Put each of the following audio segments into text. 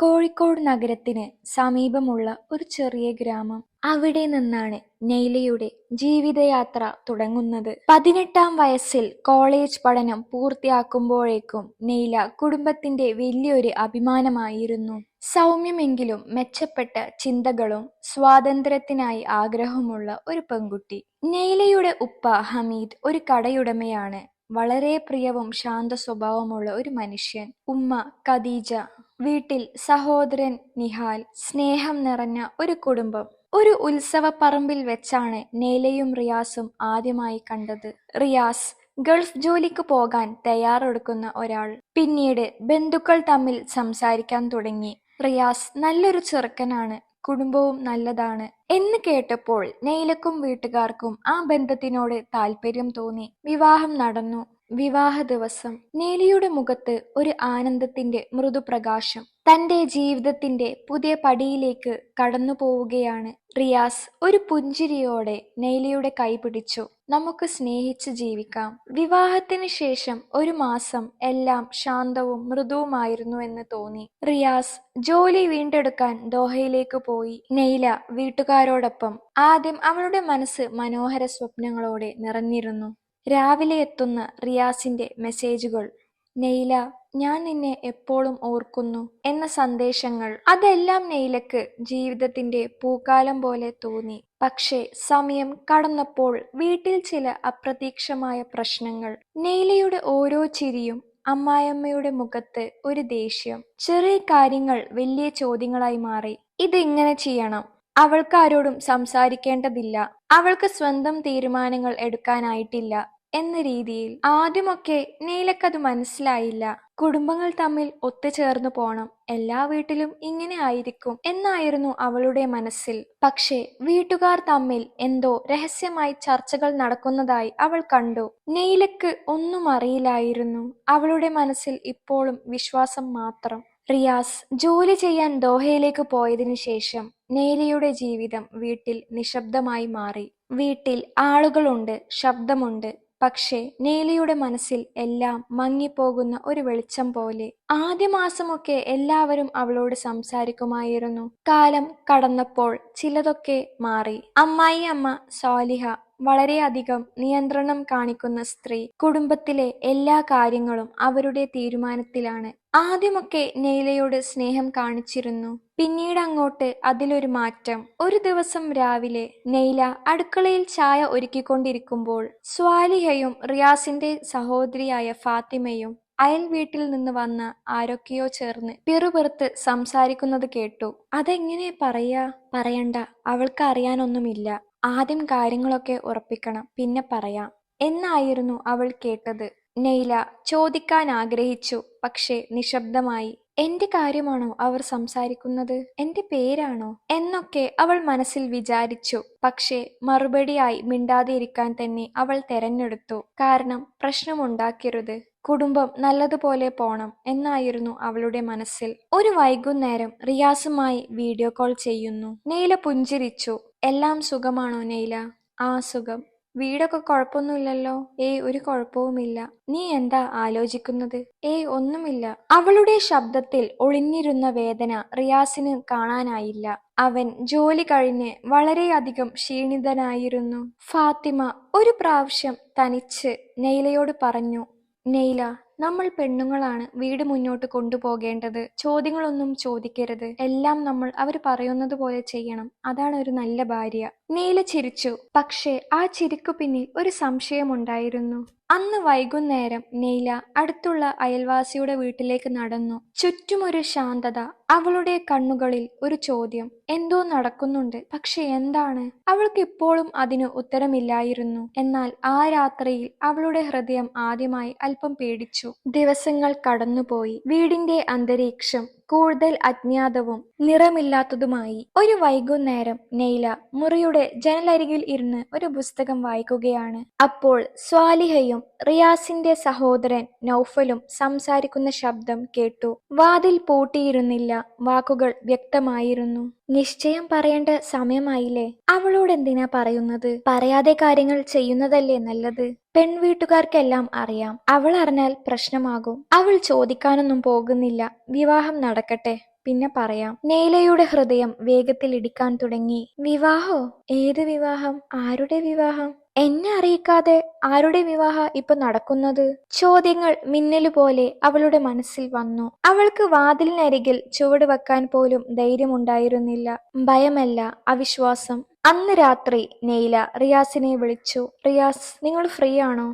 കോഴിക്കോട് നഗരത്തിന് സമീപമുള്ള ഒരു ചെറിയ ഗ്രാമം. അവിടെ നിന്നാണ് നെയ്ലയുടെ ജീവിതയാത്ര തുടങ്ങുന്നത്. പതിനെട്ടാം വയസ്സിൽ കോളേജ് പഠനം പൂർത്തിയാക്കുമ്പോഴേക്കും നെയ്ല കുടുംബത്തിന്റെ വലിയൊരു അഭിമാനമായിരുന്നു. സൗമ്യമെങ്കിലും മെച്ചപ്പെട്ട ചിന്തകളും സ്വാതന്ത്ര്യത്തിനായി ആഗ്രഹമുള്ള ഒരു പെൺകുട്ടി. നെയ്ലയുടെ ഉപ്പ ഹമീദ് ഒരു കടയുടമയാണ്. വളരെ പ്രിയവും ശാന്ത സ്വഭാവമുള്ള ഒരു മനുഷ്യൻ. ഉമ്മ ഖദീജ. വീട്ടിൽ സഹോദരൻ നിഹാൽ. സ്നേഹം നിറഞ്ഞ ഒരു കുടുംബം. ഒരു ഉത്സവ പറമ്പിൽ വെച്ചാണ് നേലയും റിയാസും ആദ്യമായി കണ്ടത്. റിയാസ് ഗൾഫ് ജോലിക്ക് പോകാൻ തയ്യാറെടുക്കുന്ന ഒരാൾ. പിന്നീട് ബന്ധുക്കൾ തമ്മിൽ സംസാരിക്കാൻ തുടങ്ങി. റിയാസ് നല്ലൊരു ചെറുക്കനാണ്. കുടുംബവും നല്ലതാണ് എന്ന് കേട്ടപ്പോൾ നെയ്ലക്കും വീട്ടുകാർക്കും ആ ബന്ധത്തിനോട് താല്പര്യം തോന്നി. വിവാഹം നടന്നു. വിവാഹ ദിവസം നീലിയുടെ മുഖത്ത് ഒരു ആനന്ദത്തിന്റെ മൃദുപ്രകാശം. തന്റെ ജീവിതത്തിന്റെ പുതിയ പടിയിലേക്ക് കടന്നു പോവുകയാണ് റിയാസ് ഒരു പുഞ്ചിരിയോടെ നെയ്ലിയുടെ കൈ പിടിച്ചു. നമുക്ക് സ്നേഹിച്ച് ജീവിക്കാം. വിവാഹത്തിന് ശേഷം ഒരു മാസം എല്ലാം ശാന്തവും മൃദുവുമായിരുന്നു എന്ന് തോന്നി. റിയാസ് ജോലി വീണ്ടെടുക്കാൻ ദോഹയിലേക്ക് പോയി. നെയ്ല വീട്ടുകാരോടൊപ്പം. ആദ്യം അവളുടെ മനസ്സ് മനോഹര സ്വപ്നങ്ങളോടെ നിറഞ്ഞിരുന്നു. രാവിലെ എത്തുന്ന റിയാസിന്റെ മെസ്സേജുകൾ. നെയ്ല ഞാൻ നിന്നെ എപ്പോഴും ഓർക്കുന്നു എന്ന സന്ദേശങ്ങൾ. അതെല്ലാം നെയ്ലക്ക് ജീവിതത്തിന്റെ പൂക്കാലം പോലെ തോന്നി. പക്ഷേ സമയം കടന്നപ്പോൾ വീട്ടിൽ ചില അപ്രതീക്ഷമായ പ്രശ്നങ്ങൾ. നെയ്ലയുടെ ഓരോ ചിരിയും അമ്മായിയമ്മയുടെ മുഖത്ത് ഒരു ദേഷ്യം. ചെറിയ കാര്യങ്ങൾ വലിയ ചോദ്യങ്ങളായി മാറി. ഇതെങ്ങനെ ചെയ്യണം. അവൾക്കാരോടും സംസാരിക്കേണ്ടതില്ല. അവൾക്ക് സ്വന്തം തീരുമാനങ്ങൾ എടുക്കാനായിട്ടില്ല എന്ന രീതിയിൽ. ആദ്യമൊക്കെ നീലക്കത് മനസ്സിലായില്ല. കുടുംബങ്ങൾ തമ്മിൽ ഒത്തുചേർന്നു പോണം. എല്ലാ വീട്ടിലും ഇങ്ങനെ ആയിരിക്കും എന്നായിരുന്നു അവളുടെ മനസ്സിൽ. പക്ഷേ വീട്ടുകാർ തമ്മിൽ എന്തോ രഹസ്യമായി ചർച്ചകൾ നടക്കുന്നതായി അവൾ കണ്ടു. നെയ്ലക്ക് ഒന്നും അറിയില്ലായിരുന്നു. അവളുടെ മനസ്സിൽ ഇപ്പോഴും വിശ്വാസം മാത്രം. റിയാസ് ജോലി ചെയ്യാൻ ദോഹയിലേക്ക് പോയതിനു ശേഷം നെയ്ലയുടെ ജീവിതം വീട്ടിൽ നിശബ്ദമായി മാറി. വീട്ടിൽ ആളുകളുണ്ട്. ശബ്ദമുണ്ട്. പക്ഷേ നീലിയുടെ മനസ്സിൽ എല്ലാം മങ്ങിപ്പോകുന്ന ഒരു വെളിച്ചം പോലെ. ആദ്യ മാസമൊക്കെ എല്ലാവരും അവളോട് സംസാരിക്കുമായിരുന്നു. കാലം കടന്നപ്പോൾ ചിലതൊക്കെ മാറി. അമ്മായി അമ്മ സ്വാലിഹ വളരെയധികം നിയന്ത്രണം കാണിക്കുന്ന സ്ത്രീ. കുടുംബത്തിലെ എല്ലാ കാര്യങ്ങളും അവരുടെ തീരുമാനത്തിലാണ്. ആദ്യമൊക്കെ നെയ്ലയോട് സ്നേഹം കാണിച്ചിരുന്നു. പിന്നീട് അങ്ങോട്ട് അതിലൊരു മാറ്റം. ഒരു ദിവസം രാവിലെ നെയ്ല അടുക്കളയിൽ ചായ ഒരുക്കിക്കൊണ്ടിരിക്കുമ്പോൾ സ്വാലിഹയും റിയാസിന്റെ സഹോദരിയായ ഫാത്തിമയും അയൽ വീട്ടിൽ നിന്ന് വന്ന ആരൊക്കെയോ ചേർന്ന് പിറുപിറുത്ത് സംസാരിക്കുന്നത് കേട്ടു. അതെങ്ങനെ പറയാ. പറയണ്ട. അവൾക്ക് അറിയാനൊന്നുമില്ല. ആദ്യം കാര്യങ്ങളൊക്കെ ഉറപ്പിക്കണം. പിന്നെ പറയാം എന്നായിരുന്നു അവൾ കേട്ടത്. നെയ്ല ചോദിക്കാൻ ആഗ്രഹിച്ചു പക്ഷേ നിശബ്ദമായി. എന്റെ കാര്യമാണോ അവർ സംസാരിക്കുന്നത്. എന്റെ പേരാണോ എന്നൊക്കെ അവൾ മനസ്സിൽ വിചാരിച്ചു. പക്ഷേ മറുപടിയായി മിണ്ടാതിരിക്കാൻ തന്നെ അവൾ തെരഞ്ഞെടുത്തു. കാരണം പ്രശ്നമുണ്ടാക്കരുത്. കുടുംബം നല്ലതുപോലെ പോണം എന്നായിരുന്നു അവളുടെ മനസ്സിൽ. ഒരു വൈകുന്നേരം റിയാസുമായി വീഡിയോ കോൾ ചെയ്യുന്നു. നെയ്ല പുഞ്ചിരിച്ചു. എല്ലാം സുഖമാണോ നെയ്ല. ആ സുഖം. വീടൊക്കെ കുഴപ്പമൊന്നുമില്ലല്ലോ. ഏയ് ഒരു കുഴപ്പവുമില്ല. നീ എന്താ ആലോചിക്കുന്നത്. ഏയ് ഒന്നുമില്ല. അവളുടെ ശബ്ദത്തിൽ ഒളിഞ്ഞിരുന്ന വേദന റിയാസിന് കാണാനായില്ല. അവൻ ജോലി കഴിഞ്ഞ് വളരെയധികം ക്ഷീണിതനായിരുന്നു. ഫാത്തിമ ഒരു പ്രാവശ്യം തനിച്ച് നെയ്ലയോട് പറഞ്ഞു. നെയ്ല നമ്മൾ പെണ്ണുങ്ങളാണ് വീട് മുന്നോട്ട് കൊണ്ടുപോകേണ്ടത്. ചോദ്യങ്ങളൊന്നും ചോദിക്കരുത്. എല്ലാം നമ്മൾ അവർ പറയുന്നത് പോലെ ചെയ്യണം. അതാണ് ഒരു നല്ല ഭാര്യ. നെയ്ല ചിരിച്ചു. പക്ഷേ ആ ചിരിക്കു പിന്നിൽ ഒരു സംശയമുണ്ടായിരുന്നു. അന്ന് വൈകുന്നേരം നീല അടുത്തുള്ള അയൽവാസിയുടെ വീട്ടിലേക്ക് നടന്നു. ചുറ്റുമൊരു ശാന്തത. അവളുടെ കണ്ണുകളിൽ ഒരു ചോദ്യം. എന്തോ നടക്കുന്നുണ്ട്. പക്ഷെ എന്താണ്. അവൾക്ക് ഇപ്പോഴും അതിന് ഉത്തരമില്ലായിരുന്നു. എന്നാൽ ആ രാത്രിയിൽ അവളുടെ ഹൃദയം ആദ്യമായി അല്പം പേടിച്ചു. ദിവസങ്ങൾ കടന്നുപോയി. വീടിന്റെ അന്തരീക്ഷം കൂടുതൽ അജ്ഞാതവും നിറമില്ലാത്തതുമായി. ഒരു വൈകുന്നേരം നെയ്ല മുറിയുടെ ജനലരികിൽ ഇരുന്ന് ഒരു പുസ്തകം വായിക്കുകയാണ്. അപ്പോൾ സ്വാലിഹയും റിയാസിന്റെ സഹോദരൻ നൌഫലും സംസാരിക്കുന്ന ശബ്ദം കേട്ടു. വാതിൽ പൂട്ടിയിരുന്നില്ല. വാക്കുകൾ വ്യക്തമായിരുന്നു. നിശ്ചയം പറയേണ്ട സമയമായില്ലേ. അവളോടെന്തിനാ പറയുന്നത്. പറയാതെ കാര്യങ്ങൾ ചെയ്യുന്നതല്ലേ നല്ലത്. പെൺവീട്ടുകാർക്കെല്ലാം അറിയാം. അവൾ അറിഞ്ഞാൽ പ്രശ്നമാകും. അവൾ ചോദിക്കാനൊന്നും പോകുന്നില്ല. വിവാഹം നടക്കട്ടെ. പിന്നെ പറയാം നീലയുടെ ഹൃദയം വേഗത്തിൽ ഇടിക്കാൻ തുടങ്ങി വിവാഹോ ഏത് വിവാഹം ആരുടെ വിവാഹം എന്നെ അറിയിക്കാതെ ആരുടെ വിവാഹ ഇപ്പൊ നടക്കുന്നത്? ചോദ്യങ്ങൾ മിന്നലുപോലെ അവളുടെ മനസ്സിൽ വന്നു. അവൾക്ക് വാതിലിനരികിൽ ചുവട് വെക്കാൻ പോലും ധൈര്യമുണ്ടായിരുന്നില്ല. ഭയമല്ല അവിശ്വാസം. അന്ന് രാത്രി നെയ്ല റിയാസിനെ വിളിച്ചു. റിയാസ് നിങ്ങൾ ഫ്രീ ആണോ?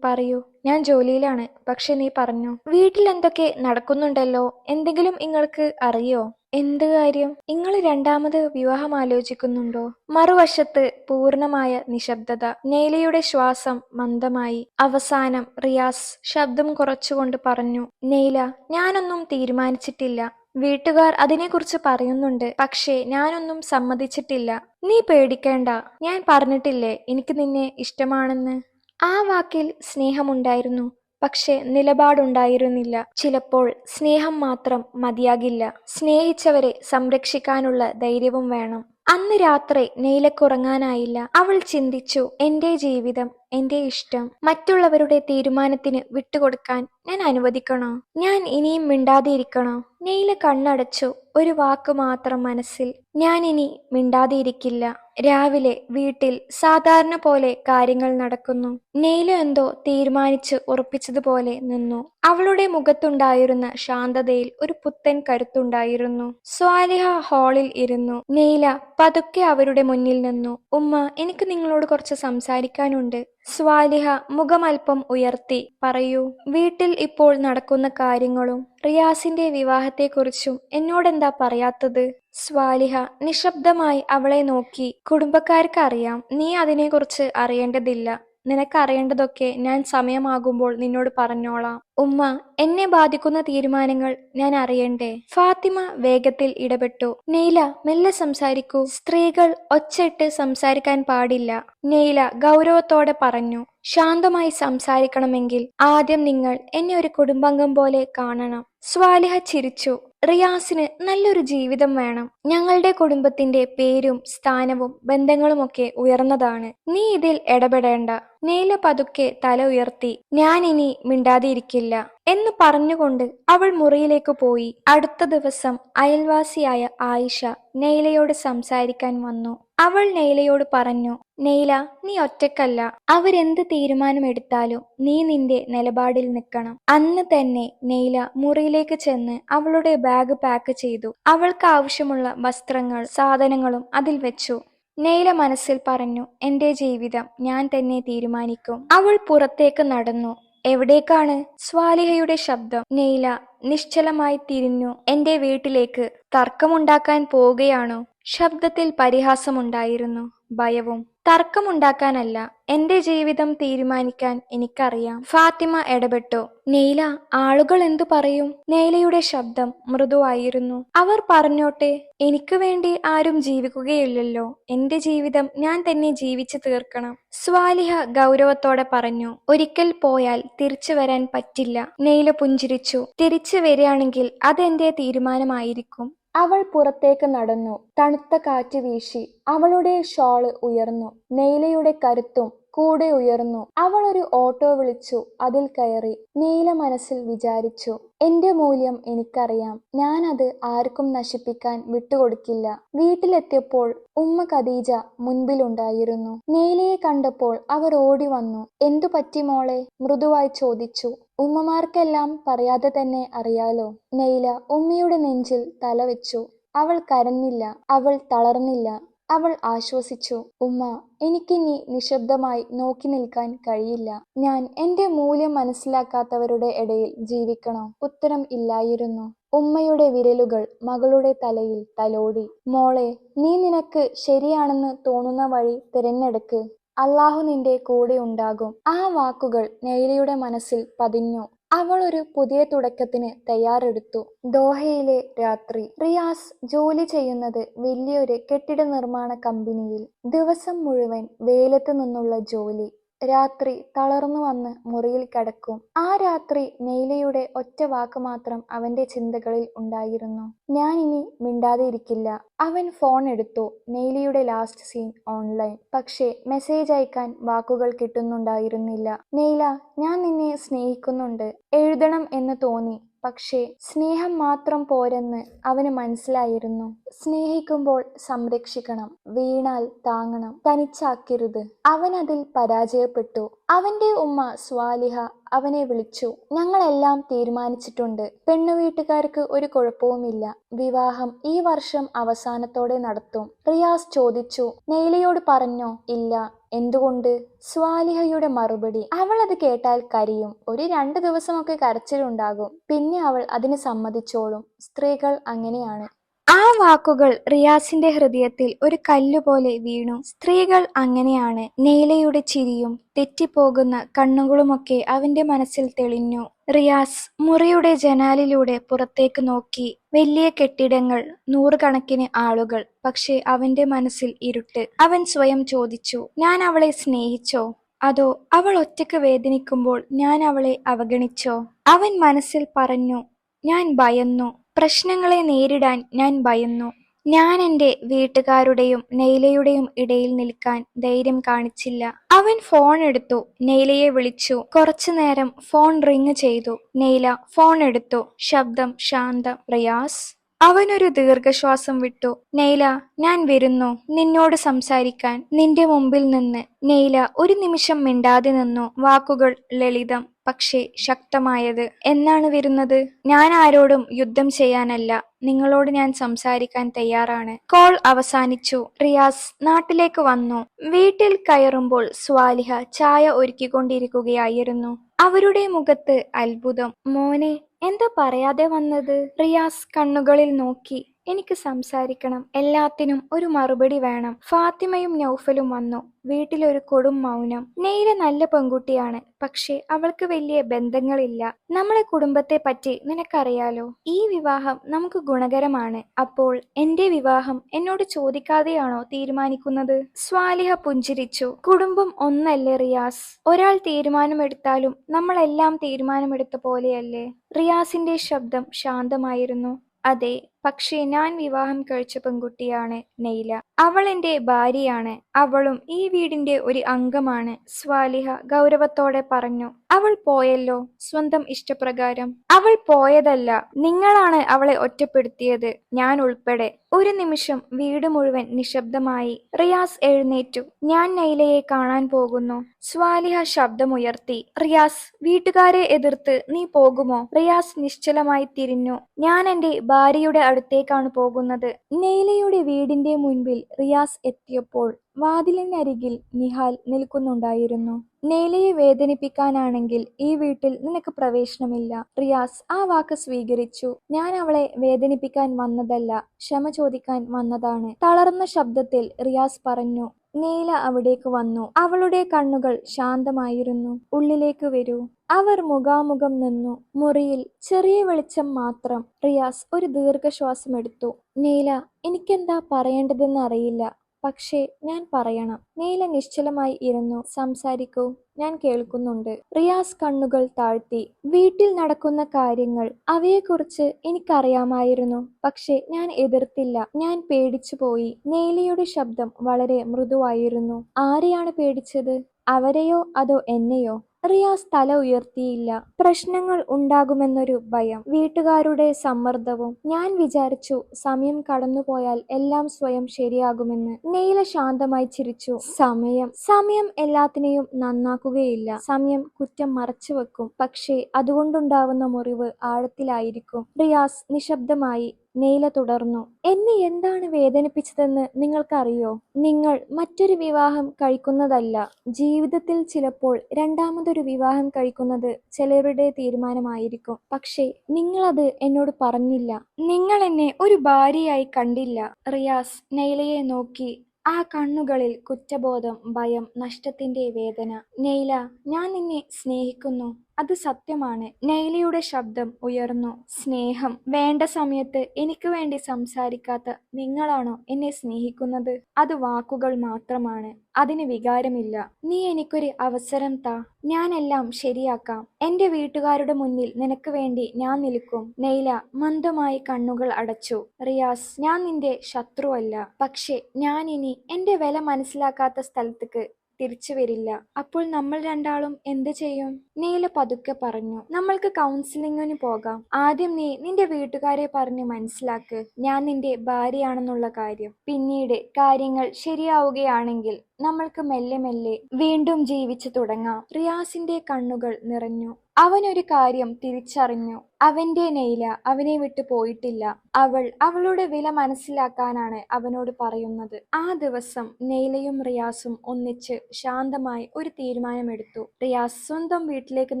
പറയൂ. ഞാൻ ജോലിയിലാണ്. പക്ഷെ നീ പറഞ്ഞു. വീട്ടിൽ എന്തൊക്കെ നടക്കുന്നുണ്ടല്ലോ? എന്തെങ്കിലും നിങ്ങൾക്ക് അറിയോ? എന്ത് കാര്യം? നിങ്ങൾ രണ്ടാമത് വിവാഹം ആലോചിക്കുന്നുണ്ടോ? മറുവശത്ത് പൂർണമായ നിശബ്ദത നെയ്ലയുടെ ശ്വാസം മന്ദമായി. അവസാനം റിയാസ് ശബ്ദം കുറച്ചുകൊണ്ട് പറഞ്ഞു നെയ്ല ഞാനൊന്നും തീരുമാനിച്ചിട്ടില്ല. വീട്ടുകാർ അതിനെക്കുറിച്ച് പറയുന്നുണ്ട് പക്ഷേ ഞാനൊന്നും സമ്മതിച്ചിട്ടില്ല. നീ പേടിക്കേണ്ട ഞാൻ പറഞ്ഞിട്ടില്ലേ എനിക്ക് നിന്നെ ഇഷ്ടമാണെന്ന്? ആ വാക്കിൽ സ്നേഹമുണ്ടായിരുന്നു. പക്ഷെ നിലപാടുണ്ടായിരുന്നില്ല. ചിലപ്പോൾ സ്നേഹം മാത്രം മതിയാകില്ല. സ്നേഹിച്ചവരെ സംരക്ഷിക്കാനുള്ള ധൈര്യവും വേണം. അന്ന് രാത്രി നെയ്ലക്കുറങ്ങാനായില്ല അവൾ ചിന്തിച്ചു എന്റെ ജീവിതം എന്റെ ഇഷ്ടം. മറ്റുള്ളവരുടെ തീരുമാനത്തിന് വിട്ടുകൊടുക്കാൻ ഞാൻ അനുവദിക്കണോ? ഞാൻ ഇനിയും മിണ്ടാതിരിക്കണോ? നെയ്ല കണ്ണടച്ചു ഒരു വാക്ക് മാത്രം മനസ്സിൽ. ഞാൻ ഇനി മിണ്ടാതിരിക്കില്ല. രാവിലെ വീട്ടിൽ സാധാരണ പോലെ കാര്യങ്ങൾ നടക്കുന്നു. നെയ്ല എന്തോ തീരുമാനിച്ച് ഉറപ്പിച്ചതുപോലെ നിന്നു. അവളുടെ മുഖത്തുണ്ടായിരുന്ന ശാന്തതയിൽ ഒരു പുത്തൻ കരുത്തുണ്ടായിരുന്നു. സ്വാലിഹ ഹാളിൽ ഇരുന്നു. നെയ്ല പതുക്കെ അവരുടെ മുന്നിൽ നിന്നു. ഉമ്മ എനിക്ക് നിങ്ങളോട് കുറച്ച് സംസാരിക്കാനുണ്ട്. സ്വാലിഹ മുഖമൽപ്പം ഉയർത്തി പറയൂ വീട്ടിൽ ഇപ്പോൾ നടക്കുന്ന കാര്യങ്ങളും റിയാസിന്റെ വിവാഹത്തെക്കുറിച്ചും എന്നോടെന്താ പറയാത്തത്? സ്വാലിഹ നിശബ്ദമായി അവളെ നോക്കി കുടുംബക്കാർക്ക് അറിയാം നീ അതിനെക്കുറിച്ച് അറിയേണ്ടതില്ല. നിനക്കറിയേണ്ടതൊക്കെ ഞാൻ സമയമാകുമ്പോൾ നിന്നോട് പറഞ്ഞോളാം. ഉമ്മ എന്നെ ബാധിക്കുന്ന തീരുമാനങ്ങൾ ഞാൻ അറിയണ്ടേ? ഫാത്തിമ വേഗത്തിൽ ഇടപെട്ടു. നെയ്ല മെല്ലെ സംസാരിക്കൂ. സ്ത്രീകൾ ഒച്ചയിട്ട് സംസാരിക്കാൻ പാടില്ല. നെയ്ല ഗൗരവത്തോടെ പറഞ്ഞു. ശാന്തമായി സംസാരിക്കണമെങ്കിൽ ആദ്യം നിങ്ങൾ എന്നെ ഒരു കുടുംബാംഗം പോലെ കാണണം. സ്വാലിഹ ചിരിച്ചു. റിയാസിന് നല്ലൊരു ജീവിതം വേണം. ഞങ്ങളുടെ കുടുംബത്തിന്റെ പേരും സ്ഥാനവും ബന്ധങ്ങളുമൊക്കെ ഉയർന്നതാണ്. നീ ഇതിൽ ഇടപെടേണ്ട. നീല പതുക്കെ തല ഉയർത്തി ഞാൻ ഇനി മിണ്ടാതിരിക്കില്ല എന്ന് പറഞ്ഞുകൊണ്ട് അവൾ മുറിയിലേക്ക് പോയി. അടുത്ത ദിവസം അയൽവാസിയായ ആയിഷ നെയ്ലയോട് സംസാരിക്കാൻ വന്നു. അവൾ നെയ്ലയോട് പറഞ്ഞു നെയ്ല നീ ഒറ്റക്കല്ല അവരെന്ത് തീരുമാനമെടുത്താലും നീ നിന്റെ നിലപാടിൽ നിൽക്കണം. അന്ന് തന്നെ നെയ്ല മുറിയിലേക്ക് ചെന്ന് അവളുടെ ബാഗ് പാക്ക് ചെയ്തു. അവൾക്ക് ആവശ്യമുള്ള വസ്ത്രങ്ങൾ സാധനങ്ങളും അതിൽ വെച്ചു. നെയ്ല മനസ്സിൽ പറഞ്ഞു എന്റെ ജീവിതം ഞാൻ തന്നെ തീരുമാനിക്കും. അവൾ പുറത്തേക്ക് നടന്നു. എവിടേക്കാണ്? സ്വാലിഹയുടെ ശബ്ദം. നെയ്ല നിശ്ചലമായി തിരിഞ്ഞു. എന്റെ വീട്ടിലേക്ക് തർക്കമുണ്ടാക്കാൻ പോവുകയാണോ? ശബ്ദത്തിൽ പരിഹാസമുണ്ടായിരുന്നു. ഭയവും. തർക്കമുണ്ടാക്കാനല്ല എന്റെ ജീവിതം തീരുമാനിക്കാൻ എനിക്കറിയാം. ഫാത്തിമ ഇടപെട്ടു. നെയ്ല ആളുകൾ എന്തു പറയും? നെയ്ലയുടെ ശബ്ദം മൃദുവായിരുന്നു. അവർ പറഞ്ഞോട്ടെ എനിക്ക് വേണ്ടി ആരും ജീവിക്കുകയില്ലല്ലോ. എന്റെ ജീവിതം ഞാൻ തന്നെ ജീവിച്ചു തീർക്കണം. സ്വാലിഹ ഗൗരവത്തോടെ പറഞ്ഞു ഒരിക്കൽ പോയാൽ തിരിച്ചു വരാൻ പറ്റില്ല. നെയ്ല പുഞ്ചിരിച്ചു തിരിച്ചു വരികയാണെങ്കിൽ അതെന്റെ തീരുമാനമായിരിക്കും. അവൾ പുറത്തേക്ക് നടന്നു. തണുത്ത കാറ്റ് വീശി അവളുടെ ഷോൾ ഉയർന്നു. നെയ്ലയുടെ കരുത്തും കൂടെ ഉയർന്നു. അവൾ ഒരു ഓട്ടോ വിളിച്ചു. അതിൽ കയറി നീല മനസ്സിൽ വിചാരിച്ചു എന്റെ മൂല്യം എനിക്കറിയാം. ഞാൻ അത് ആർക്കും നശിപ്പിക്കാൻ വിട്ടുകൊടുക്കില്ല. വീട്ടിലെത്തിയപ്പോൾ ഉമ്മ ഖദീജ മുൻപിലുണ്ടായിരുന്നു. നീലയെ കണ്ടപ്പോൾ അവർ ഓടി വന്നു. എന്തു പറ്റി മോളെ? മൃദുവായി ചോദിച്ചു. ഉമ്മമാർക്കെല്ലാം പറയാതെ തന്നെ അറിയാലോ. നെയ്ല ഉമ്മയുടെ നെഞ്ചിൽ തലവെച്ചു അവൾ കരഞ്ഞില്ല. അവൾ തളർന്നില്ല. അവൾ ആശ്വസിച്ചു ഉമ്മ എനിക്കിനി നിശബ്ദമായി നോക്കി നിൽക്കാൻ കഴിയില്ല. ഞാൻ എന്റെ മൂല്യം മനസ്സിലാക്കാത്തവരുടെ ഇടയിൽ ജീവിക്കണോ. ഉത്തരം ഇല്ലായിരുന്നു. ഉമ്മയുടെ വിരലുകൾ മകളുടെ തലയിൽ തലോടി. മോളെ നീ നിനക്ക് ശരിയാണെന്ന് തോന്നുന്ന വഴി തിരഞ്ഞെടുക്ക്. അള്ളാഹു നിന്റെ കൂടെ ഉണ്ടാകും. ആ വാക്കുകൾ നെയ്ലയുടെ മനസ്സിൽ പതിഞ്ഞു. അവൾ ഒരു പുതിയ തുടക്കത്തിന് തയ്യാറെടുത്തു. ദോഹയിലെ രാത്രി റിയാസ് ജോലി ചെയ്യുന്നത് വലിയൊരു കെട്ടിട നിർമ്മാണ കമ്പനിയിൽ. ദിവസം മുഴുവൻ വെയിലത്ത് നിന്നുള്ള ജോലി. രാത്രി തളർന്നു വന്ന് മുറിയിൽ കിടക്കും. ആ രാത്രി നെയ്ലയുടെ ഒറ്റ വാക്ക് മാത്രം അവന്റെ ചിന്തകളിൽ ഉണ്ടായിരുന്നു. ഞാൻ ഇനി മിണ്ടാതെ ഇരിക്കില്ല. അവൻ ഫോൺ എടുത്തു. നെയ്ലിയുടെ ലാസ്റ്റ് സീൻ ഓൺലൈൻ പക്ഷേ മെസ്സേജ് അയക്കാൻ വാക്കുകൾ കിട്ടുന്നുണ്ടായിരുന്നില്ല. നെയ്ല ഞാൻ നിന്നെ സ്നേഹിക്കുന്നുണ്ട്. എഴുതണം എന്ന് തോന്നി. പക്ഷേ സ്നേഹം മാത്രം പോരെന്ന് അവന് മനസ്സിലായിരുന്നു. സ്നേഹിക്കുമ്പോൾ സംരക്ഷിക്കണം വീണാൽ താങ്ങണം തനിച്ചാക്കരുത്. അവൻ അതിൽ പരാജയപ്പെട്ടു. അവന്റെ ഉമ്മ സ്വാലിഹ അവനെ വിളിച്ചു. ഞങ്ങളെല്ലാം തീരുമാനിച്ചിട്ടുണ്ട്. പെണ്ണു പെണ്ണുവീട്ടുകാർക്ക് ഒരു കുഴപ്പവുമില്ല. വിവാഹം ഈ വർഷം അവസാനത്തോടെ നടത്തും. റിയാസ് ചോദിച്ചു നെയ്ലയോട് പറഞ്ഞോ? ഇല്ല. എന്തുകൊണ്ട്? സ്വാലിഹയുടെ മറുപടി. അവൾ അത് കേട്ടാൽ കരിയും. ഒരു രണ്ടു ദിവസമൊക്കെ കരച്ചിലുണ്ടാകും. പിന്നെ അവൾ അതിന് സമ്മതിച്ചോളും. സ്ത്രീകൾ അങ്ങനെയാണ്. ആ വാക്കുകൾ റിയാസിന്റെ ഹൃദയത്തിൽ ഒരു കല്ലുപോലെ വീണു. സ്ത്രീകൾ അങ്ങനെയാണ്. നെയ്ലയുടെ ചിരിയും തെറ്റിപ്പോകുന്ന കണ്ണുകളുമൊക്കെ അവന്റെ മനസ്സിൽ തെളിഞ്ഞു. റിയാസ് മുറിയുടെ ജനാലിലൂടെ പുറത്തേക്ക് നോക്കി. വലിയ കെട്ടിടങ്ങൾ നൂറുകണക്കിന് ആളുകൾ പക്ഷേ അവന്റെ മനസ്സിൽ ഇരുട്ട്. അവൻ സ്വയം ചോദിച്ചു ഞാൻ അവളെ സ്നേഹിച്ചോ? അതോ അവൾ ഒറ്റയ്ക്ക് വേദനിക്കുമ്പോൾ ഞാൻ അവളെ അവഗണിച്ചോ? അവൻ മനസ്സിൽ പറഞ്ഞു ഞാൻ ഭയന്നു. പ്രശ്നങ്ങളെ നേരിടാൻ ഞാൻ ഭയന്നു. ഞാൻ എന്റെ വീട്ടുകാരുടെയും നെയ്ലയുടെയും ഇടയിൽ നിൽക്കാൻ ധൈര്യം കാണിച്ചില്ല. അവൻ ഫോൺ എടുത്തു. നെയ്ലയെ വിളിച്ചു. കുറച്ചു നേരം ഫോൺ റിങ് ചെയ്തു. നെയ്ല ഫോൺ എടുത്തു. ശബ്ദം ശാന്തം പ്രയാസ്. അവനൊരു ദീർഘശ്വാസം വിട്ടു. നെയ്ല ഞാൻ വരുന്നു. നിന്നോട് സംസാരിക്കാൻ. നിന്റെ മുമ്പിൽ നിന്ന് നെയ്ല ഒരു നിമിഷം മിണ്ടാതെ നിന്നു. വാക്കുകൾ ലളിതം. പക്ഷേ ശക്തമായത് എന്നാണ് വരുന്നത്? ഞാൻ ആരോടും യുദ്ധം ചെയ്യാനല്ല. നിങ്ങളോട് ഞാൻ സംസാരിക്കാൻ തയ്യാറാണ്. കോൾ അവസാനിച്ചു. റിയാസ് നാട്ടിലേക്ക് വന്നു. വീട്ടിൽ കയറുമ്പോൾ സ്വാലിഹ ചായ ഒരുക്കിക്കൊണ്ടിരിക്കുകയായിരുന്നു. അവരുടെ മുഖത്ത് അത്ഭുതം. മോനെ എന്താ പറയാതെ വന്നത്? റിയാസ് കണ്ണുകളിൽ നോക്കി. എനിക്ക് സംസാരിക്കണം. എല്ലാത്തിനും ഒരു മറുപടി വേണം. ഫാത്തിമയും നൗഫലും വന്നു. വീട്ടിലൊരു കൊടും മൗനം. നെയ്ര നല്ല പെൺകുട്ടിയാണ്. പക്ഷേ അവൾക്ക് വലിയ ബന്ധങ്ങളില്ല. നമ്മളെ കുടുംബത്തെ പറ്റി നിനക്കറിയാലോ? ഈ വിവാഹം നമുക്ക് ഗുണകരമാണ്. അപ്പോൾ എന്റെ വിവാഹം എന്നോട് ചോദിക്കാതെയാണോ തീരുമാനിക്കുന്നത്? സ്വാലിഹ പുഞ്ചിരിച്ചു. കുടുംബം ഒന്നല്ലേ റിയാസ്? ഒരാൾ തീരുമാനമെടുത്താലും നമ്മളെല്ലാം തീരുമാനമെടുത്ത പോലെയല്ലേ? റിയാസിന്റെ ശബ്ദം ശാന്തമായിരുന്നു. അതെ പക്ഷേ ഞാൻ വിവാഹം കഴിച്ച പെൺകുട്ടിയാണ് നെയ്ല. അവൾ എന്റെ ഭാര്യയാണ്. അവളും ഈ വീടിന്റെ ഒരു അംഗമാണ്. സ്വാലിഹ ഗൗരവത്തോടെ പറഞ്ഞു അവൾ പോയല്ലോ സ്വന്തം ഇഷ്ടപ്രകാരം. അവൾ പോയതല്ല നിങ്ങളാണ് അവളെ ഒറ്റപ്പെടുത്തിയത്. ഞാൻ ഉൾപ്പെടെ ഒരു നിമിഷം വീട് മുഴുവൻ നിശബ്ദമായി റിയാസ് എഴുന്നേറ്റു. ഞാൻ നൈലയെ കാണാൻ പോകുന്നു. സ്വാലിഹ ശബ്ദമുയർത്തി റിയാസ് വീട്ടുകാരെ എതിർത്ത് നീ പോകുമോ? റിയാസ് നിശ്ചലമായി തിരിഞ്ഞു. ഞാൻ എന്റെ ഭാര്യയുടെ അടുത്തേക്കാണ് പോകുന്നത്. നെയ്ലയുടെ വീടിന്റെ മുൻപിൽ റിയാസ് എത്തിയപ്പോൾ വാതിലിനരികിൽ നിഹാൽ നിൽക്കുന്നുണ്ടായിരുന്നു. നെയ്ലയെ വേദനിപ്പിക്കാനാണെങ്കിൽ ഈ വീട്ടിൽ നിനക്ക് പ്രവേശനമില്ല. റിയാസ് ആ വാക്ക് സ്വീകരിച്ചു. ഞാൻ അവളെ വേദനിപ്പിക്കാൻ വന്നതല്ല ക്ഷമ ചോദിക്കാൻ വന്നതാണ്. തളർന്ന ശബ്ദത്തിൽ റിയാസ് പറഞ്ഞു നീല അവിടേക്ക് വന്നു. അവളുടെ കണ്ണുകൾ ശാന്തമായിരുന്നു. ഉള്ളിലേക്ക് വരൂ. അവർ മുഖാമുഖം നിന്നു. മുറിയിൽ ചെറിയ വെളിച്ചം മാത്രം റിയാസ് ഒരു ദീർഘശ്വാസം എടുത്തു. നീല എനിക്കെന്താ പറയേണ്ടതെന്ന് അറിയില്ല. പക്ഷേ ഞാൻ പറയണം. നീല നിശ്ചലമായി ഇരുന്നു. സംസാരിക്കൂ. ഞാൻ കേൾക്കുന്നുണ്ട്. റിയാസ് കണ്ണുകൾ താഴ്ത്തി. വീട്ടിൽ നടക്കുന്ന കാര്യങ്ങൾ അവയെക്കുറിച്ച് എനിക്കറിയാമായിരുന്നു. പക്ഷേ ഞാൻ എതിർത്തില്ല. ഞാൻ പേടിച്ചു പോയി. നീലയുടെ ശബ്ദം വളരെ മൃദുവായിരുന്നു. ആരെയാണ് പേടിച്ചത്? അവരെയോ അതോ എന്നെയോ? റിയാസ് തല ഉയർത്തിയില്ല. പ്രശ്നങ്ങൾ ഉണ്ടാകുമെന്നൊരു ഭയം. വീട്ടുകാരുടെ സമ്മർദ്ദവും. ഞാൻ വിചാരിച്ചു സമയം കടന്നുപോയാൽ എല്ലാം സ്വയം ശരിയാകുമെന്ന്. നെയ്ല ശാന്തമായി ചിരിച്ചു. സമയം. സമയം എല്ലാത്തിനെയും നന്നാക്കുകയില്ല. സമയം കുറ്റം മറച്ചു വെക്കും. പക്ഷേ അതുകൊണ്ടുണ്ടാവുന്ന മുറിവ് ആഴത്തിലായിരിക്കും. റിയാസ് നിശബ്ദമായി നെയ്ല തുടർന്നു. എന്നെ എന്താണ് വേദനിപ്പിച്ചതെന്ന് നിങ്ങൾക്കറിയോ? നിങ്ങൾ മറ്റൊരു വിവാഹം കഴിക്കുന്നതല്ല. ജീവിതത്തിൽ ചിലപ്പോൾ രണ്ടാമതൊരു വിവാഹം കഴിക്കുന്നത് ചിലരുടെ തീരുമാനമായിരിക്കും. പക്ഷേ നിങ്ങളത് എന്നോട് പറഞ്ഞില്ല. നിങ്ങൾ എന്നെ ഒരു ഭാര്യയായി കണ്ടില്ല. റിയാസ് നെയ്ലയെ നോക്കി. ആ കണ്ണുകളിൽ കുറ്റബോധം ഭയം നഷ്ടത്തിന്റെ വേദന. നെയ്ല ഞാൻ നിന്നെ സ്നേഹിക്കുന്നു. അത് സത്യമാണ്. നൈലിയുടെ ശബ്ദം ഉയർന്നു. സ്നേഹം. വേണ്ട സമയത്ത് എനിക്ക് വേണ്ടി സംസാരിക്കാത്ത നിങ്ങളാണോ എന്നെ സ്നേഹിക്കുന്നത്? അത് വാക്കുകൾ മാത്രമാണ്. അതിന് വികാരമില്ല. നീ എനിക്കൊരു അവസരം താ. ഞാനെല്ലാം ശരിയാക്കാം. എന്റെ വീട്ടുകാരുടെ മുന്നിൽ നിനക്ക് വേണ്ടി ഞാൻ നിൽക്കും. നെയ്ല മന്ദമായി കണ്ണുകൾ അടച്ചു. റിയാസ് ഞാൻ നിന്റെ ശത്രുവല്ല. പക്ഷെ ഞാൻ ഇനി എന്റെ വില മനസ്സിലാക്കാത്ത സ്ഥലത്തേക്ക് തിരിച്ചു വരില്ല. അപ്പോൾ നമ്മൾ രണ്ടാളും എന്ത് ചെയ്യും? നീല പതുക്കെ പറഞ്ഞു. നമ്മൾക്ക് കൗൺസിലിങ്ങിന് പോകാം. ആദ്യം നീ നിന്റെ വീട്ടുകാരെ പറഞ്ഞ് മനസ്സിലാക്ക്. ഞാൻ നിന്റെ ഭാര്യയാണെന്നുള്ള കാര്യം. പിന്നീട് കാര്യങ്ങൾ ശരിയാവുകയാണെങ്കിൽ നമ്മൾക്ക് മെല്ലെ മെല്ലെ വീണ്ടും ജീവിച്ചു തുടങ്ങാം. റിയാസിന്റെ കണ്ണുകൾ നിറഞ്ഞു. അവനൊരു കാര്യം തിരിച്ചറിഞ്ഞു. അവന്റെ നെയ്ല അവനെ വിട്ടു പോയിട്ടില്ല. അവൾ അവളുടെ വില മനസ്സിലാക്കാനാണ് അവനോട് പറയുന്നത്. ആ ദിവസം നെയ്ലയും റിയാസും ഒന്നിച്ച് ശാന്തമായി ഒരു തീരുമാനമെടുത്തു. റിയാസ് സ്വന്തം വീട്ടിലേക്ക്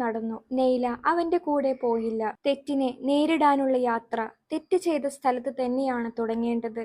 നടന്നു. നെയ്ല അവന്റെ കൂടെ പോയില്ല. തെറ്റിനെ നേരിടാനുള്ള യാത്ര തെറ്റ് ചെയ്ത സ്ഥലത്ത് തന്നെയാണ് തുടങ്ങേണ്ടത്.